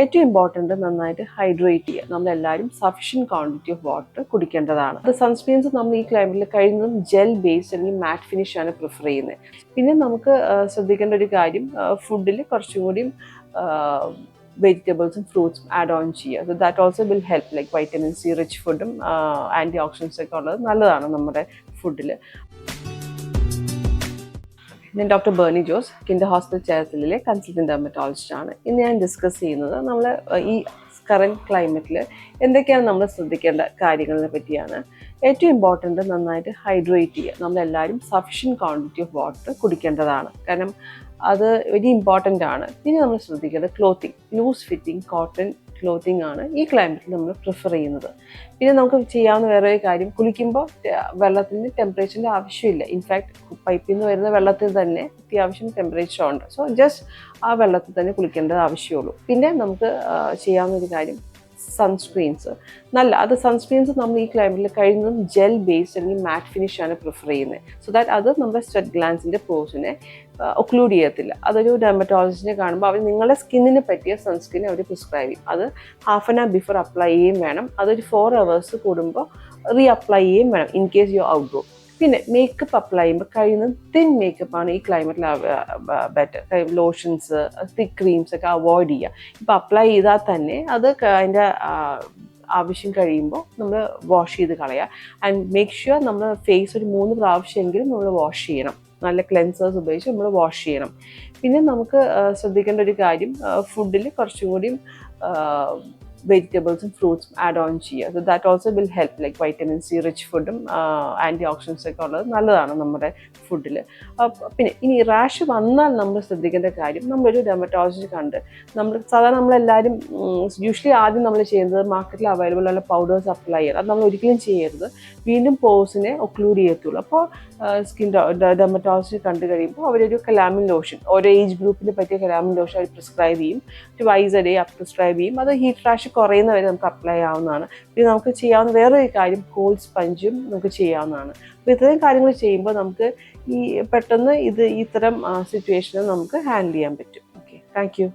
ഏറ്റവും ഇമ്പോർട്ടന്റ് നന്നായിട്ട് ഹൈഡ്രേറ്റ് ചെയ്യുക. നമ്മളെല്ലാവരും സഫീഷ്യന്റ് ക്വാണ്ടിറ്റി ഓഫ് വാട്ടർ കുടിക്കേണ്ടതാണ്. അത് സൺസ്ക്രീൻസ് നമ്മൾ ഈ ക്ലൈമറ്റിൽ കഴിയുന്നതും ജെൽ ബേസ്ഡ് അല്ലെങ്കിൽ മാറ്റ് ഫിനിഷ് ആണ് പ്രിഫർ ചെയ്യുന്നത്. പിന്നെ നമുക്ക് ശ്രദ്ധിക്കേണ്ട ഒരു കാര്യം ഫുഡിൽ കുറച്ചും കൂടിയും വെജിറ്റബിൾസും ഫ്രൂട്ട്സും ആഡ് ഓൺ ചെയ്യുക. So that also will help like vitamin C rich ഫുഡും ആന്റി ഓക്സിഡൻസ് ഒക്കെ ഉള്ളത് നല്ലതാണ് നമ്മുടെ ഫുഡിൽ ഞാൻ doctor Berni Jose Kinder hospital ചേർത്തലിലെ കൺസൾട്ടന്റ് ഡെർമറ്റോളജിസ്റ്റ് ആണ്. ഇന്ന് ഞാൻ ഡിസ്കസ് ചെയ്യുന്നത് നമ്മൾ ഈ കറന്റ് ക്ലൈമറ്റിൽ എന്തൊക്കെയാണ് നമ്മൾ ശ്രദ്ധിക്കേണ്ട കാര്യങ്ങളെ പറ്റിയാണ്. ഏറ്റവും ഇമ്പോർട്ടന്റ് നന്നായിട്ട് ഹൈഡ്രേറ്റ് ചെയ്യുക. നമ്മളെല്ലാവരും സഫീഷ്യന്റ് ക്വാണ്ടിറ്റി ഓഫ് വാട്ടർ കുടിക്കേണ്ടതാണ്. കാരണം അത് വെരി ഇമ്പോർട്ടന്റ് ആണ്. ഇനി നമ്മൾ ശ്രദ്ധിക്കേണ്ടത് clothing loose fitting cotton clothing ആണ് ഈ ക്ലൈമറ്റിൽ നമ്മൾ പ്രിഫർ ചെയ്യുന്നത്. പിന്നെ നമുക്ക് ചെയ്യാവുന്ന വേറെ ഒരു കാര്യം കുളിക്കുമ്പോൾ വെള്ളത്തിന് ടെമ്പറേച്ചറിന്റെ ആവശ്യമില്ല. ഇൻഫാക്ട് പൈപ്പിൽ നിന്ന് വരുന്ന വെള്ളത്തിൽ തന്നെ അത്യാവശ്യം ടെമ്പറേച്ചർ ഉണ്ട്. സോ ജസ്റ്റ് ആ വെള്ളത്തിൽ തന്നെ കുളിക്കേണ്ടത് ആവശ്യമുള്ളൂ. പിന്നെ നമുക്ക് ചെയ്യാവുന്ന ഒരു കാര്യം സൺസ്ക്രീൻസ് നല്ല അത് സൺസ്ക്രീൻസ് നമ്മൾ ഈ ക്ലൈമറ്റിൽ കഴിയുന്നതും ജെൽ ബേസ്ഡ് അല്ലെങ്കിൽ മാറ്റ് ഫിനിഷ് ആണ് പ്രിഫർ ചെയ്യുന്നത് സോ ദാറ്റ് അത് നമ്മുടെ സ്വെറ്റ് ഗ്ലാൻസിന്റെ പോസിനെ ഒക്ലൂഡ് ചെയ്യത്തില്ല. അതൊരു ഡെർമറ്റോളജിസ്റ്റിനെ കാണുമ്പോൾ അവർ നിങ്ങളുടെ സ്കിന്നിന് പറ്റിയ സൺസ്ക്രീൻ അവർ പ്രിസ്ക്രൈബ് ചെയ്യും. അത് half an hour before apply ചെയ്യുകയും വേണം. അതൊരു ഫോർ അവേഴ്സ് കൂടുമ്പോൾ റീ അപ്ലൈ ചെയ്യുകയും വേണം in case you out go പിന്നെ മേക്കപ്പ് അപ്ലൈ ചെയ്യുമ്പോൾ കഴിയുന്നത് തിൻ മേക്കപ്പ് ആണ് ഈ ക്ലൈമറ്റിൽ ബെറ്റർ ലോഷൻസ് തിക്ക് ക്രീംസ് ഒക്കെ അവോയ്ഡ് ചെയ്യുക ഇപ്പോൾ അപ്ലൈ ചെയ്താൽ തന്നെ അത് അതിന്റെ ആവശ്യം കഴിയുമ്പോൾ നമ്മൾ വാഷ് ചെയ്ത് കളയുക ആൻഡ് മേക്ക് ഷുവർ നമ്മൾ ഫേസ് ഒരു മൂന്ന് പ്രാവശ്യമെങ്കിലും നമ്മൾ വാഷ് ചെയ്യണം. നല്ല ക്ലെൻസേഴ്സ് ഉപയോഗിച്ച് നമ്മൾ വാഷ് ചെയ്യണം. പിന്നെ നമുക്ക് ശ്രദ്ധിക്കേണ്ട ഒരു കാര്യം ഫുഡിൽ കുറച്ചും കൂടിയും വെജിറ്റബിൾസും ഫ്രൂട്ട്സും ആഡ് ഓൺ ചെയ്യുക. So that also will help like vitamin C rich ഫുഡും ആന്റി ഓക്സിഡൻസ് ഒക്കെ ഉള്ളത് നല്ലതാണ് നമ്മുടെ ഫുഡിൽ പിന്നെ ഇനി റാഷ് വന്നാൽ നമ്മൾ ശ്രദ്ധിക്കേണ്ട കാര്യം നമ്മളൊരു ഡെമറ്റോളജി കണ്ട്. നമ്മൾ സാധാരണ നമ്മളെല്ലാവരും യൂഷ്വലി ആദ്യം നമ്മൾ ചെയ്യുന്നത് മാർക്കറ്റിൽ അവൈലബിൾ ഉള്ള പൗഡേഴ്സ് അപ്ലൈ ചെയ്യുക അത് നമ്മൾ ഒരിക്കലും ചെയ്യരുത്. വീണ്ടും പോസിനെ ഒക്ലൂഡ് ചെയ്യത്തുള്ളൂ. അപ്പോൾ സ്കിൻ ഡെമറ്റോളജി കണ്ടു കഴിയുമ്പോൾ അവരൊരു കലാമിൻ ലോഷൻ ഓരോ ഏജ് ഗ്രൂപ്പിന് പറ്റിയ കലാമിൻ ലോഷൻ അവർ പ്രിസ്ക്രൈബ് ചെയ്യും. ട്വൈസ് എ ഡേ പ്രിസ്ക്രൈബ് ചെയ്യും. അത് ഹീറ്റ് റാഷ് കുറയുന്നവരെ നമുക്ക് അപ്ലൈ ആവുന്നതാണ്. പിന്നെ നമുക്ക് ചെയ്യാവുന്ന വേറൊരു കാര്യം കോൾഡ് സ്പഞ്ചും നമുക്ക് ചെയ്യാവുന്നതാണ്. അപ്പോൾ ഇത്രയും കാര്യങ്ങൾ ചെയ്യുമ്പോൾ നമുക്ക് ഈ പെട്ടെന്ന് ഇത് ഇത്തരം സിറ്റുവേഷനെ നമുക്ക് ഹാൻഡിൽ ചെയ്യാൻ പറ്റും. Okay thank you